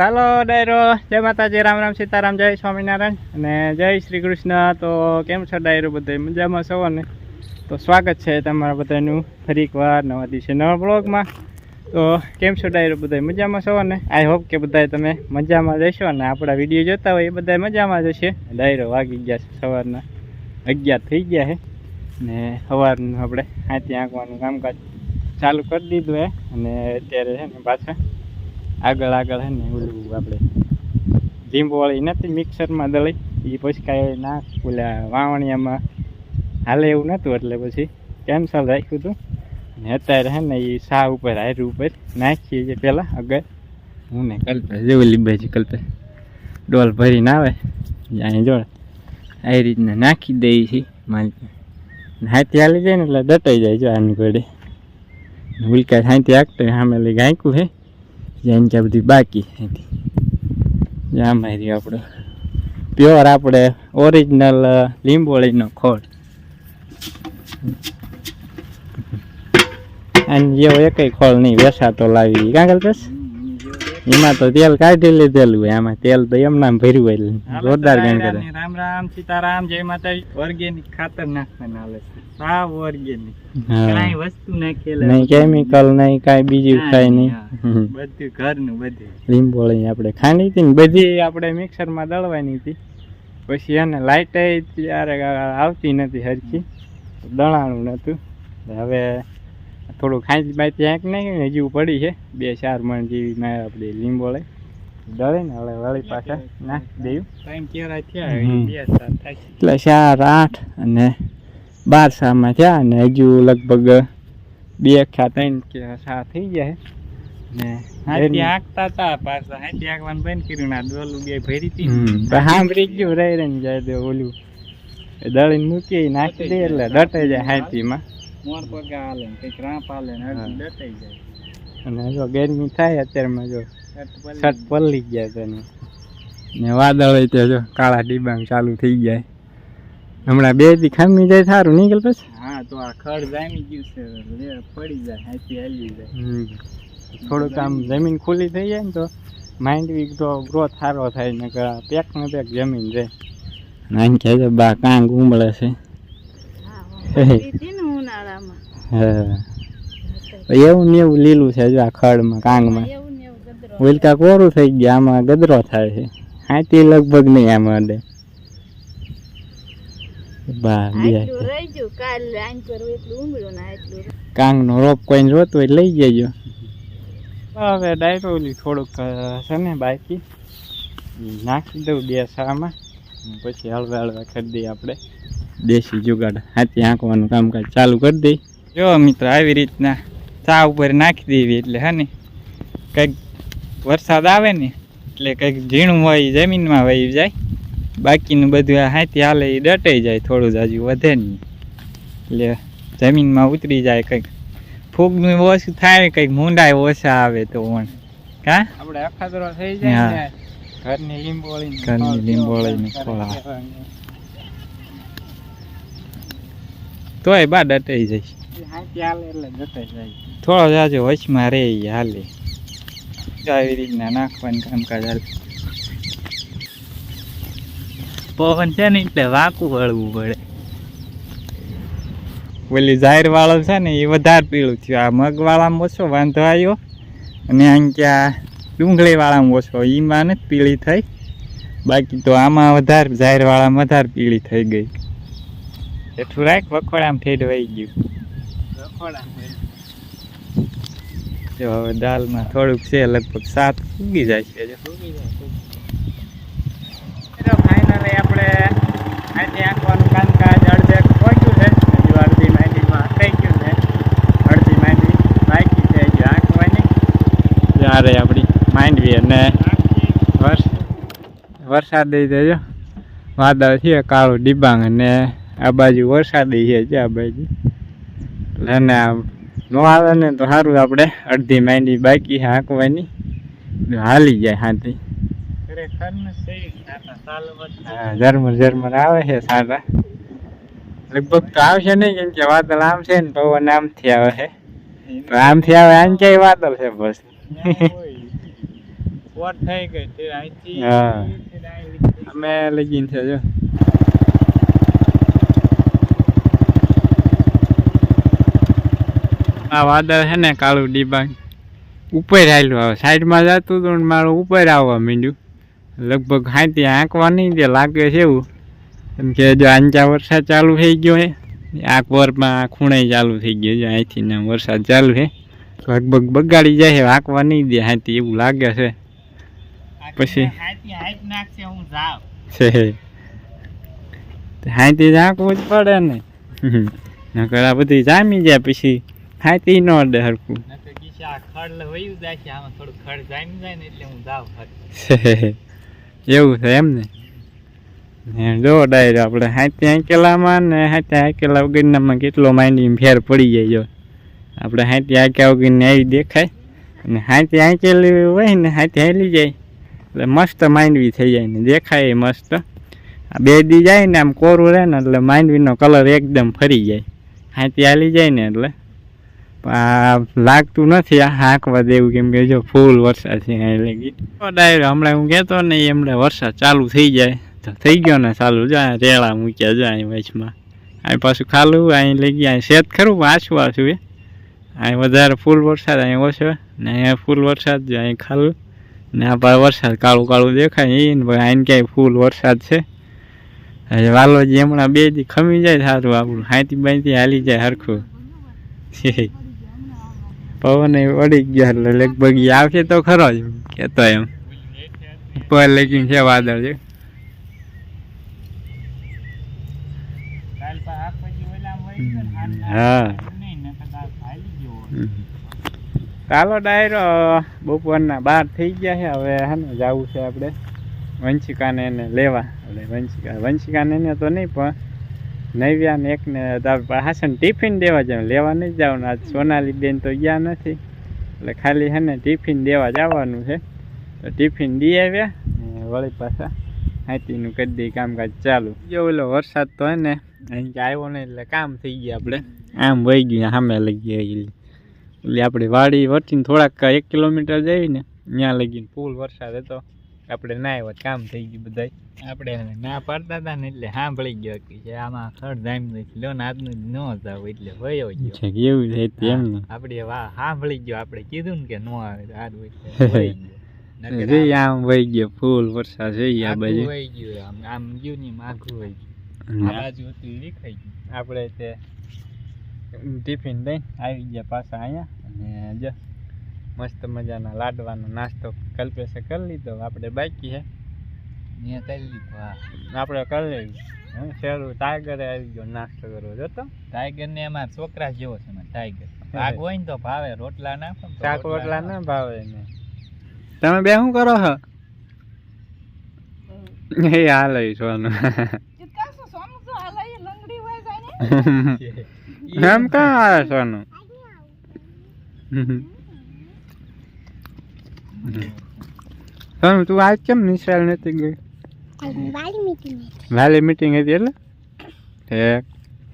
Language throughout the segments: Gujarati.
ચાલો ડાયરો જય માતાજી. રામ રામ સીતારામ. જય સ્વામિનારાયણ. અને જય શ્રી કૃષ્ણ. તો કેમ છો ડાયરો બધે? મજામાં છો ને? તો સ્વાગત છે તમારા બધાનું ફરી એકવાર નવા દિવસે નવા બ્લોગમાં. તો કેમ છો ડાયરો બધા? મજામાં છો ને? આઈ હોપ કે બધા તમે મજામાં જશો અને આપણા વીડિયો જોતા હોય એ બધા મજામાં જશે ડાયરો વાગી ગયા છે સવારના. અગિયાર થઈ ગયા છે ને સવારનું આપણે હાથી આંકવાનું કામકાજ ચાલુ કરી દીધું હે. અને અત્યારે છે ને પાછા આગળ આગળ છે ને, ઓલું આપણે લીંબુવાળી નથી મિક્સરમાં દળી એ પછી કાંઈ ના, ઓલા વાવણિયામાં હાલે એવું નહોતું એટલે પછી કેન્સલ રાખ્યું હતું ને અત્યારે હે ને એ સા ઉપર હાર ઉપર, નાખીએ છીએ પહેલાં આગળ હું ને કલ્પે, જેવું લીંબાજી કલ્પે. ડોલ ભરીને આવે અહીં જોડે. આવી રીતના નાખી દઈએ છીએ માલિક હાથી હાલી જાય ને, એટલે દટાઈ જાય જો આની ઘડે ઉલકા હાથી આગતો સામે લઈ ગાયકું છે જ્યાં કે બધી બાકી હતી. જ્યાં મારી આપણું. પ્યોર આપણે ઓરિજિનલ લીંબોળીનો ખોળ. અને જેવો એકય ખોળ નહીં વેસાતો લાવી. કાંકલ પેસ એમાં તો તેલ કાઢી લીધેલું હોય. આમાં તેલ તો એમ નામ ભર્યું હોય. જોરદાર રામ રામ સીતારામ જય માતાજી. ઓર્ગેનિક ખાતર નાખવાના હાલે છે. સાવ ઓર્ગેનિક. કાંઈ વસ્તુ નાખેલા નહીં કેમિકલ નહીં કાંઈ બીજું કાઈ નહીં બધું ઘરનું બધું. લીંબોળી આપણે ખાણી હતી ને બધી આપણે મિક્સરમાં દળવાની હતી. પછી એને લાઇટ ત્યારે આવતી નથી હરખી. દળાણું નહોતું હવે થોડું ખાંચી બાંચી આંક નહીં હજુ પડી છે. બે ચાર મણ જેવી મેં આપણે લીંબોળે. દળે ને હવે વળી પાછા નાખી થાય એટલે ચાર આઠ અને બાર સામાં થયા અને હજુ લગભગ બે ખા ત્રણ કે સા થઈ જાય ને હાથી આંકતા હતા પાછા. હાથી આંકવાનું બંધ કર્યું ના ડોલું બે ભરી હતી. સાંભળી ગયું રહી રહીને જાય તો ઓલું. દળીને મૂકી નાખી દે એટલે ડટાઈ જાય હાથીમાં મોર પગા હાલે કંઈક રાપ હાલે ને અડધી જાય. અને જો ગરમી થાય અત્યારમાં જો છત ગયા તને ને. વાદળ હોય ત્યાં જો કાળા ડિબાંગ ચાલુ થઈ જાય હમણાં બે દી ખામી જાય સારું નીકળ પછી? હા તો આ ખડ જામી ગયું છે પડી જાય હાથી હાલી જાય. થોડુંક આમ જમીન ખુલ્લી થઈ જાય ને તો માઇન્ડ બી તો ગ્રોથ સારો થાય ને પેક ને પેક જમીન રહે. નાન કહે છે બા કાંગ ઉમળે છે. હા એવું ને એવું લીલું છે જો આ ખડમાં કાંગમાં. ઉલકા કોરું થઈ ગયા આમાં ગદરો થાય છે. હાથી લગભગ નહીં આમાં અડે. બા રોપ કોઈ રોતો હોય લઈ જજો. હવે ડાયરો ઓલી થોડુંક છે ને બાકી? નાખી દઉં બે સામાં. પછી હળવા હળવા કરી દઈએ આપણે. દેશી જુગાડ હાથી આંકવાનું કામકાજ ચાલુ કરી દઈ. જો મિત્ર આવી રીતના ચા ઉપર નાખી દેવી એટલે હે ને? કંઈક વરસાદ આવે ને એટલે કંઈક ઝીણું હોય જમીનમાં વહી જાય. બાકીનું બધું આ હાથી હાલે એ દટાઈ જાય થોડું જ હજુ વધે નહીં. એટલે જમીનમાં ઉતરી જાય કંઈક. ફૂગનું ઓછું થાય કંઈક મૂંડાય ઓછા આવે તો પણ કા? આપણે અખાદરો થઈ જાય ઘરની લીંબોળી ઘરની લીંબોળી ખોળા તોય બા દટાઈ જાય. થોડો જાજો વચમાં રે હાલે. આવી રીતના નાખવાનું કામકાજ હાલે. પવન છે ને એટલે વાંકું વળવું પડે. ઓલી જાહેર વાળો છે ને એ વધારે પીળું થયું. આ મગ વાળામાં ઓછો વાંધો આવ્યો અને આમ ક્યાં ડુંગળી વાળામાં ઓછો. એમાં નથી પીળી થઈ. બાકી તો આમાં વધારે જાહેર વાળામાં વધારે પીળી થઈ ગઈ. એટલું રાખ વખોડામાં ઠેડવાઈ ગયું. જો હવે દાલમાં થોડુંક છે લગભગ સાત ઉગી જાય છે. ફાઇનલી આપણે અહીંથી આંકવાનું કામકાજ અડધે પહોંચ્યું છે. હજુ અડધી માંડીમાં થઈ ગયું છે. અડધી માંડી બાકી છે, હજુ આંકવાની ત્યારે આપણી માંડવી અને વરસાદ જજો વાદળ છે, કાળું ડિબાંગ અને આ બાજુ વરસાદી છે જે આ બાજુ. એટલે આ નો આવે ને તો સારું આપણે અડધી માંડી બાકી હાંકવાની હાલી જાય હાથી. હા, ઝરમર ઝરમર આવે છે સારા. લગભગ તો આવશે નહીં, કેમ વાદળ આમ છે ને પવન આમથી આવે છે. આમથી આવે, આમ વાદળ છે બસ. અમે લગીન છે આ વાદળ છે ને, કાળું ડિબાંગ. ઉપર આવેલું આવે. સાઈડમાં જતું હતું ને, મારું ઉપર આવવા માંડ્યું. લગભગ હાથી આંકવાની જે દે લાગે છે એવું. કેમ કે જો આંચા વરસાદ ચાલુ થઈ ગયો છે આ કોરમાં ખૂણે ચાલુ થઈ ગયો છે અહીંથી ને વરસાદ ચાલુ છે લગભગ બગાડી જાય છે આંકવા નહીં દે હાથી એવું લાગે છે. પછી? હાથી ઝાંકવું જ પડે ને. નકર આ બધી જામી જાય પછી હાથી ન અડે હરખું. ખડ વયું જાય છે આમાં થોડું ખડ જામી જાય ને એટલે હું જાઉં એવું છે એમ ને? જો ડાયરો આપણે હાથી આંકેલામાં ને હાથી આંકેલા વગરનામાં કેટલો માંડી ફેર પડી જાય જો. આપણે હાથી આંક્યા વગરની આવી દેખાય અને હાથી આંકેલી હોય ને હાથે હાલી જાય. એટલે મસ્ત માંડવી થઈ જાય ને, દેખાય મસ્ત. આ બે દી જાય ને આમ કોરું રહે ને એટલે માંડવીનો કલર એકદમ ફરી જાય. હાથી હાલી જાય ને એટલે. લાગતું નથી આ હાંકવા દેવું કેમ કે જો ફૂલ વરસાદ છે એટલે ડાયરો હમણાં હું કહેતો ને એમણે વરસાદ ચાલુ થઈ જાય. તો થઈ ગયો ને ચાલુ. જાય રેળા મૂક્યા જાય વચમાં. અહીં પાછું ખાલું અહીં લઈ ગયા. અહીં શેત ખરું, પણ આછું એ અહીં વધારે ફૂલ વરસાદ અહીં ઓછો ને અહીંયા ફૂલ વરસાદ જ અહીં ખાલું. ને આ પાસે વરસાદ કાળું કાળું દેખાય. એ ને અહીં ક્યાંય ફૂલ વરસાદ છે. હવે વાલોજી હમણાં બે દી ખમી જાય સારું આપણું. હાથી બાંતી હાલી જાય હરખું. પવન એ વળી ગયા એટલે લગભગ આવશે તો ખરો જ કેતો એમ. ઉપર લેકિન છે વાદળ છે હા. ચાલો ડાયરો, બપોરના બાર થઈ ગયા છે, હવે હે ને જવું છે આપણે વંશિકાને એને લેવા. એટલે વંશિકા, વંશિકાને એને તો નહીં, પણ નૈવ્યા ને એકને હાસન ટિફિન દેવા જાવ લેવા નહીં જવાનું આજ સોનાલી બેન તો ગયા નથી. એટલે ખાલી હે ને ટિફિન દેવા જવાનું છે. તો ટિફિન દી આવ્યા ને વળી પાછા હાથીનું કરી દઈએ કામકાજ ચાલુ. જો ઓલો વરસાદ તો હે ને અહીં આવ્યો નહીં એટલે કામ થઈ ગયા આપણે. આમ વહી ગયું સામે લઈ ગયા એટલે આપણી વાડી વટીને થોડાક એક કિલોમીટર જઈને ત્યાં લગીને ફૂલ વરસાદ હતો. આપણે ના આવ્યો તો કામ થઈ ગયું બધાય. આપણે એને ના પાડતા હતા ને એટલે સાંભળી ગયો કે જે આમાં ખડ જામી નથી લો ને આજનું ન જાવ એટલે વયો ગયો. છે કે એવું છે તે એમ ને. આપણે વાહ સાંભળી ગયો આપણે કીધું ને કે નો આવે તો આજ હોય એટલે વહી ગયો. નકર જઈ આમ વહી ગયો ફૂલ વરસાદ છે આ આઘું બાજુ. વહી ગયું આમ આમ ગયું ને એમ આઘું વહી ગયું. અને આ બાજુ હતું એ વિખાઈ ગયું. આપણે તે ટિફિન લઈને આવી ગયા પાછા અહીંયા. અને જો મસ્ત મજાના લાડવાનો નાસ્તો કલ્પેશે કરી લીધો. આપણે બાકી છે મેં કરી લીધો હા. આપણે કરી લેવું હે શેરું ટાઈગરે આવી ગયો નાસ્તો કરવો. જોતો? ટાઈગર ને અમારા છોકરા જેવો છે ટાઈગર ભાગ હોય ને તો ભાવે રોટલા ના ને શાક રોટલા ના. ભાવે ને તમે બે શું કરો છો? એ હાલ સોનું. એમ કાં આવે. સોનું તું આજ કેમ નિશાળ નથી ગઈ? વાલી મીટિંગ હતી. એટલે?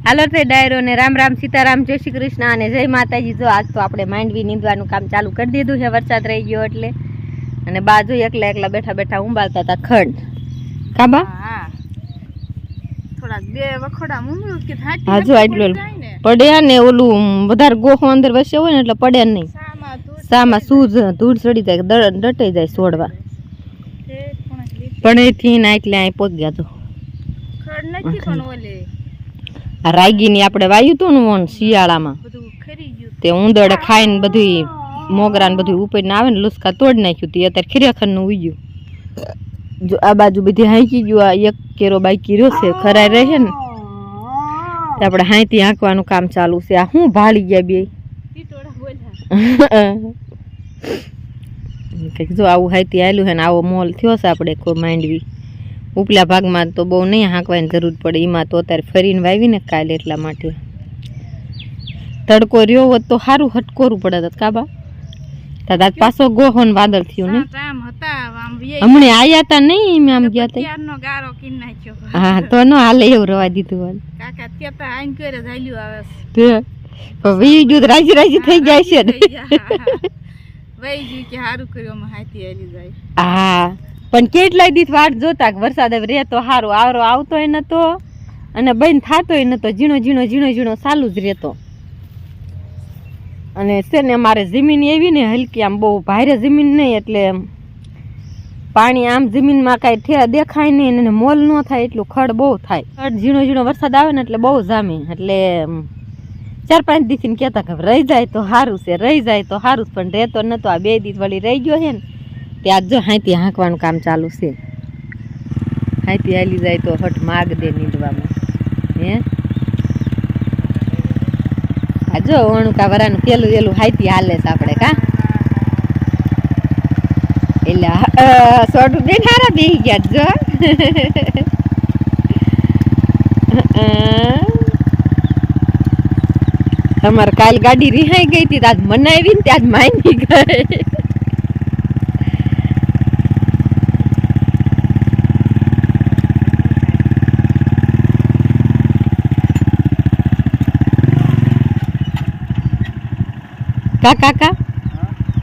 હાલો તે ડાયરો ને રામ રામ સીતારામ જય શ્રી કૃષ્ણ અને જય માતાજી. જો આજ તો આપણે માંડવી નીંદવાનું કામ ચાલુ કરી દીધું છે વરસાદ રહી ગયો એટલે. અને બાજુ એકલા એકલા બેઠા બેઠા ઉંબાળતા હતા ખંડ. કાબા હા જો આટલું પડ્યા ને ઓલું વધારે ગોખો અંદર વસ્યો હોય ને એટલે પડે નહીં. સામાં સૂઝ ધૂળ ચડી જાય ડટાઈ જાય છોડવા પણ એથી ના એટલે અહીં પગ્યા તો. આ રાગીની આપણે વાયું હતું ને શિયાળામાં. તે ઉંદર ખાઈને બધું મોગરા ને બધું ઉપડીને આવે ને લુસકા તોડી નાખ્યું તે. અત્યારે ખીરેખરનું ઉગ્યું જો આ બાજુ બધી હાંકી ગયું આ એક કેરો બાકી રહ્યો છે ખરાઈ રહે ને. તે આપણે હાંયથી હાંકવાનું કામ ચાલુ છે. આ શું ભાળી ગયા બે કંઈક જો આવું હાઈથી આવેલું છે ને આવો મોલ થયો છે આપણે કોઈ માંડવી. ઉપલા ભાગમાં તો બહુ નહીં હાંકવાની જરૂર પડે એમાં તો અત્યારે ફરીને વાવી ને કાલે એટલા માટે. તડકો રહ્યો હોત તો સારું હટકોરું પડે કાબા દાદા પાછો ગોહો ને વાદળ થયું ને હમણે આયા તા નહીં આમ ગયા તા? હા તો ન હાલે એવું રવા દીધું હાલ. કરે ઝાલ્યું ગયું તો રાજી રાજી થઈ જાય છે હા પણ કેટલાય દીધ વાટ જોતા કે વરસાદ હવે રે તો સારું આવરો આવતોય નતો અને બંધ થાતોય નતો ઝીણો ઝીણો ઝીણો ઝીણો ચાલુ જ રહેતો. અને છે ને અમારે જમીન એવી ને હલકી આમ બહુ ભારે જમીન નહીં એટલે પાણી આમ જમીનમાં કાંઈ ઠેરા દેખાય નહીં અને મોલ ન થાય એટલું ખડ બહુ થાય. ખડ ઝીણો ઝીણો વરસાદ આવે ને એટલે બહુ જામે એટલે ચાર પાંચ દિવસથી કહેતા કે રહી જાય તો સારું છે, રહી જાય તો સારું પણ રહેતો નતો. આ બે દિવસ વળી રહી ગયો છે ને ત્યાં જો હાંતી હાંકવાનું કામ ચાલુ છે. હાંતી હાલી જાય તો હટ માગ દે નીંદવામાં. હે? આ જો ઓણુકા વરાનું પેલું પેલું હાંતી હાલે છે આપણે કા? એટલે સોડું બેન હારા બેહી ગયા જો. અમારે કાલ ગાડી રિહાઈ ગઈ હતી આજ મનાવી ને ત્યાં માની ગઈ. કા કાકા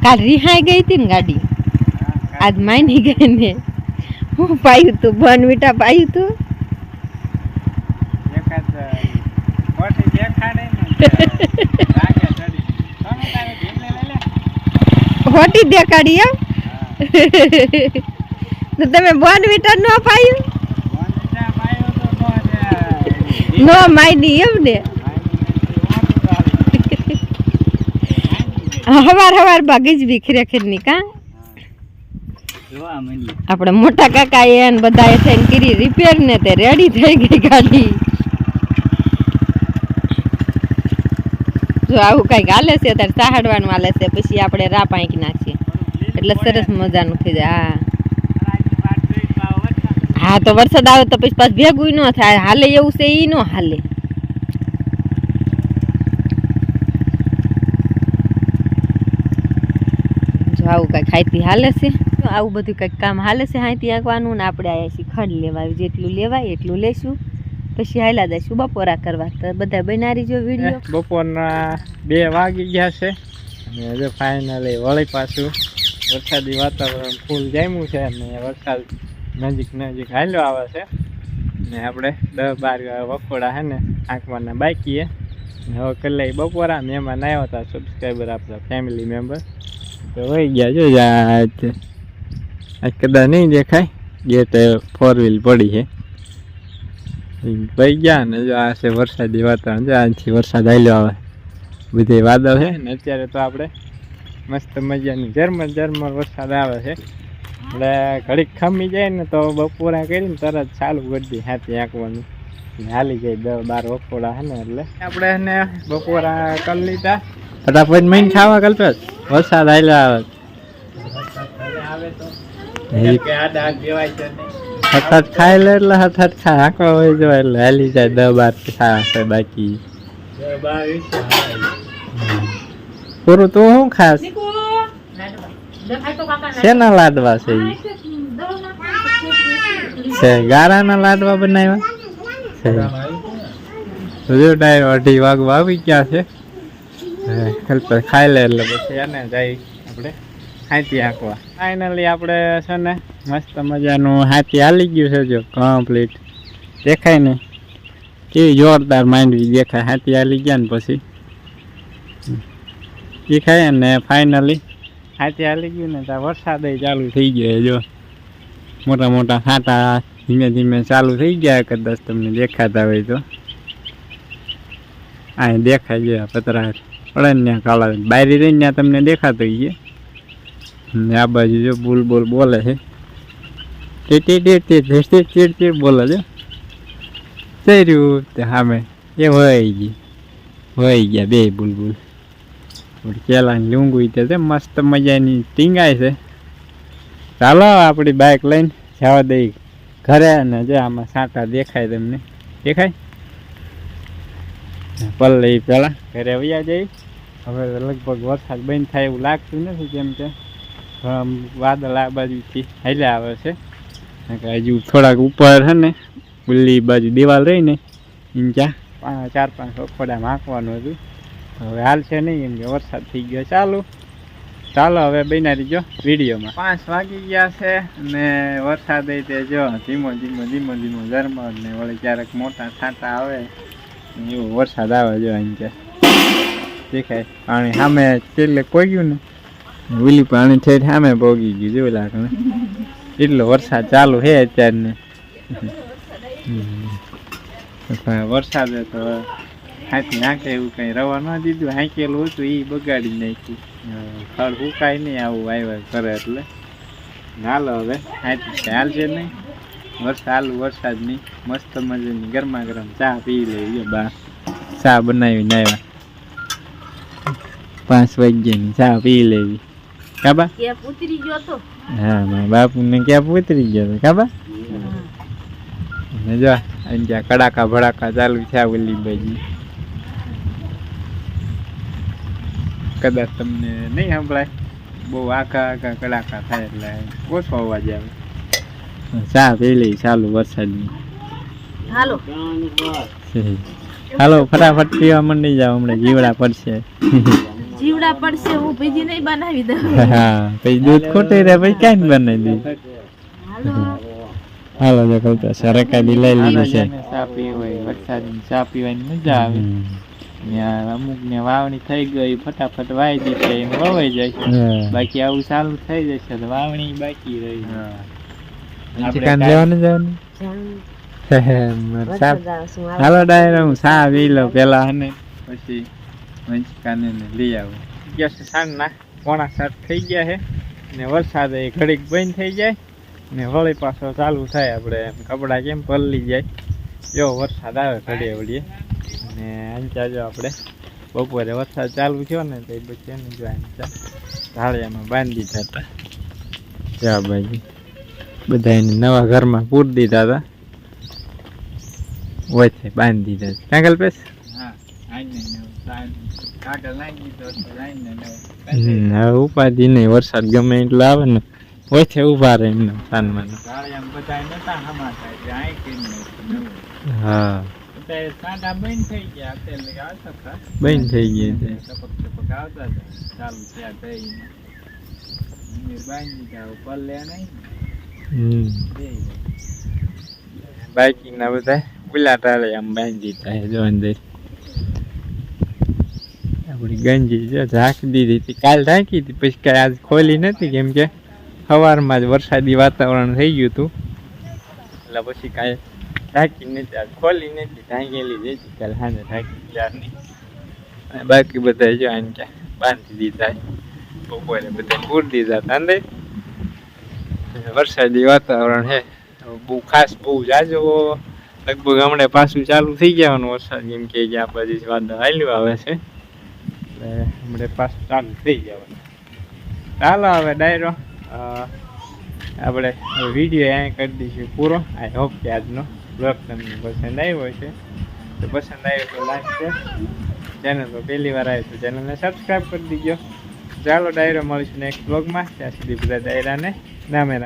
કાલ રિહાઈ ગઈ હતી ને ગાડી? આજ માની ગઈ ને. હું પાયું તું? બન મીઠા પાયું તું? દેખાડે ને લાગે ચડી તમે તારે ઢીલે લઈ હોટી દેખાડી એમ તો તમે બોન મીટર ન પાયું નો માયની એમ ને? હવાર હવારમાં ગજબી ખરેખરની કા આપણે મોટા કાકા એ બધા એ થઈને કરી રિપેર ને તે રેડી થઈ ગઈ ગાડી. આવું કઈ હાલે છે, અત્યારે સાહડવાનું હાલે છે, પછી આપણે રા પાંકી નાખીએ. એટલે સરસ મજાનું થઈ જાય, હા. હા, તો વરસાદ આવે તો પછી પાછું ભેગું ન થાય, હાલે એવું છે ઈ ન હાલે. જો આવું કંઈક હાઈથી હાલે છે. આવું બધું કંઈક કામ હાલે છે હાઈતી આંકવાનું ને આપણે આયા ખંડ લેવા, જેટલું લેવાય એટલું લેશું. પછી હાલા દઈશું બપોરા કરવા. તો બધા બનારી જો વીડિયો. બપોરના બે વાગી ગયા છે. અને હવે ફાઇનલી વળી પાછું વરસાદી વાતાવરણ ફૂલ જામ્યું છે અને વરસાદ નજીક નજીક હાલ્યો આવે છે. ને આપણે દસ બાર વખોડા છે ને આંકવાના બાકીએ. હવે કલાઈ બપોરા મહેમાન આવ્યા હતા સબસ્ક્રાઈબર આપણા ફેમિલી મેમ્બર તો વહી ગયા જો આજ કદાચ નહીં દેખાય. તે ફોર વ્હીલ પડી છે. ભાઈ ગયા ને જો આ છે વરસાદી વાતાવરણ. જો આજથી વરસાદ આવેલો આવે. બધે વાદળ છે ને અત્યારે તો આપણે મસ્ત મજાની ઝરમર ઝરમર વરસાદ આવે છે. એટલે ઘડીક ખમી જાય ને તો બપોરા કરીને તરત ચાલુ કરી દઈએ હાથી આંકવાનું ને હાલી જાય દસ બાર બપોરા છે ને એટલે. આપણે એને બપોરા કરી લીધા. ફટાફટ મહીને ખાવા કલ્પેશ વરસાદ આવેલો આવે. હઠાત ખાઈ લે એટલે હઠાત ખાય. આંકવા હોય જો એટલે હાલી જાય દસ બાર છે બાકી. પૂરું તું શું ખાસ? શેના લાડવા છે? છે ગારાના લાડવા બનાવ્યા? છે. જો અઢી વાગવા આવી ગયા છે. ખાઈ લે એટલે પછી એને જાય આપણે. હાથી હાંકવા. ફાઇનલી આપણે છે ને મસ્ત મજાનું હાથી હાલી ગયું છે જો કમ્પ્લીટ દેખાય ને કેવી જોરદાર માંડવી દેખાય. હાથી હાલી ગયા ને પછી. દેખાય ને ફાઇનલી હાથી હાલી ગયું ને ત્યાં વરસાદ ચાલુ થઈ ગયો જો. મોટા મોટા છાંટા ધીમે ધીમે ચાલુ થઈ ગયા કદાચ તમને દેખાતા હોય તો. આ દેખાય છે પતરા. પડે ને કાળા. બારી રહીને તમને દેખાતો છે. ને આ બાજુ જો બુલ બોલ બોલે છે. તે તે તે બોલે છે. થઈ તે સામે. એ વહી ગઈ. વહી ગયા બે બુલબુલ કેલાની લૂંગું તે છે મસ્ત મજાની ટીંગાય છે. ચાલો આપણી બાઇક લઈને જવા દઈ ઘરે અને જે આમાં સાંટા દેખાય તમને. દેખાય? પલ લઈ પહેલાં. ઘરે આવ્યા જઈ હવે લગભગ વરસાદ બંધ થાય એવું લાગતું નથી કેમ કે વાદળ આ બાજુથી હાલ્યા આવે છે. હજુ થોડાક ઉપર છે ને બુલ્લી બાજુ દિવાલ રહી ને એમ ત્યાં ચાર પાંચ અખોડા હાંકવાનું હતું. હવે હાલ છે નહીં એમ કે વરસાદ થઈ ગયો. ચાલુ. ચાલો હવે બનાવી જો વિડીયોમાં. પાંચ વાગી ગયા છે ને વરસાદ એ તે જો ધીમો ધીમો ધીમો ધીમો ઝરમર ને વળી ક્યારેક મોટા છાંટા આવે. એવો વરસાદ આવે જો અહીં કે દેખાય. પાણી સામે છેલ્લે ગયું ને. ઓલી પાણી ઠેઠ સામે પોગી ગયું જેવું લાગે એટલો વરસાદ ચાલુ છે અત્યારને. પણ તો હાથી નાખે એવું કઈ રવા ન દીધું હાંકેલું હતું એ બગાડી નાખ્યું. ખડ હુકાય નહીં આવું આવ્યા કરે એટલે. હાલો હવે હાથી હાલશે નહીં. વરસાદ હાલું વરસાદ નહીં મસ્ત મજાની ગરમા ગરમ ચા પી લેવી બા. ચા બનાવીને આવ્યા. પાંચ વાગ્યાની ચા પી લેવી. કાબા ઉતરી ગયો તો? હા બાપુને ક્યાં ઉતરી ગયો તો કાબા ને જો અહીં જ્યાં કડાકા ભડાકા ચાલુ છે ઓલી બાજુ કદાચ તમને નહીં સંભળાય. બહુ આખા આખા કડાકા થાય એટલે ઓછો અવાજ આવે. ચા પી લઈ ચાલુ વરસાદની. હાલો. હાલો ફટાફટ પીવા મંડી જાવ હમણાં જીવડા પડશે. જીવડા પડશે હું બીજી નહીં બનાવી દઉં. હા પછી દૂધ ખોટી રહે પછી ને બનાવી દઉં હાલો. જો કહું તો સરકારી લઈ લીધી છે. ચા પીવાય વરસાદ ચા પીવાની મજા આવે. અમુક ને વાવણી થઈ ગઈ ફટાફટ વાઈ દીધી એમ વવાઈ જાય બાકી આવું ચાલુ થઈ જશે તો વાવણી બાકી રહી. હાલો ડાયરો હું સા પી લો પેલા અને પછી વંચકાને લઈ આવું. છે સાંજના. પોણા સાત થઈ ગયા છે ને વરસાદ એ ઘડીક બંધ થઈ જાય ને વળી પાછો ચાલુ થાય આપણે એમ. કપડાં કેમ પલળી જાય? જો વરસાદ આવે ઘડીએ વળીએ ને અંચા જો આપણે બપોરે વરસાદ ચાલુ થયો ને તો એ એને જો અંચા ઢાળિયામાં બાંધી દીધા હતા. જા ભાઈ. બધા એને નવા ઘરમાં પૂર દીધા હતા. વચ્ચે બાંધી દીધા હતા ક્યાં કલ્પેશ હમ, હવે. ઉપાધિ નહીં વરસાદ ગમે એટલો આવે ને ઓછે ઊભા રહે એમને સાનમાં હા. બંધ થઈ ગયા બાઇકિંગ ના બધા ખુલ્લા ટાળે આમ બાંધી છે જો અંદર આપણી ગંજી છે ઢાંકી દીધી હતી. કાલ ઢાંકી હતી, પછી કાંઈ આજ ખોલી નથી, કેમ કે સવારમાં જ વરસાદી વાતાવરણ થઈ ગયું હતું. એટલે પછી કાંઈ ઢાંકી નથી, આજ ખોલી નથી ઢાંકેલી જ હતી. કાલ સાંજે ઢાંકી ત્યારની અને બાકી બધા જો આને ક્યાં બાંધી દીધા બપોરે બધા પૂર દીધા હતા અંદર વરસાદી વાતાવરણ છે. બહુ ખાસ બહુ જાજો લગભગ હમણાં પાછું ચાલુ થઈ જવાનું વરસાદ, એમ કે આ બાજુ વાદળ હાલ્યું આવે છે. હમણાં પાછું ચાલુ થઈ જવાનું ચાલો હવે, ડાયરો. આપણે વીડિયો અહીં કરી દઈશું પૂરો. આઈ હોપ કે આજનો બ્લોગ તમને પસંદ આવ્યો છે તો પસંદ આવ્યો તો લાઈક છે. ચેનલ પર પહેલી વાર આવ્યો તો ચેનલને સબસ્ક્રાઈબ કરી દીજો. ચાલો, ડાયરો મળીશું નેક્સ્ટ બ્લોગમાં ત્યાં સુધી બધા ડાયરાને નામે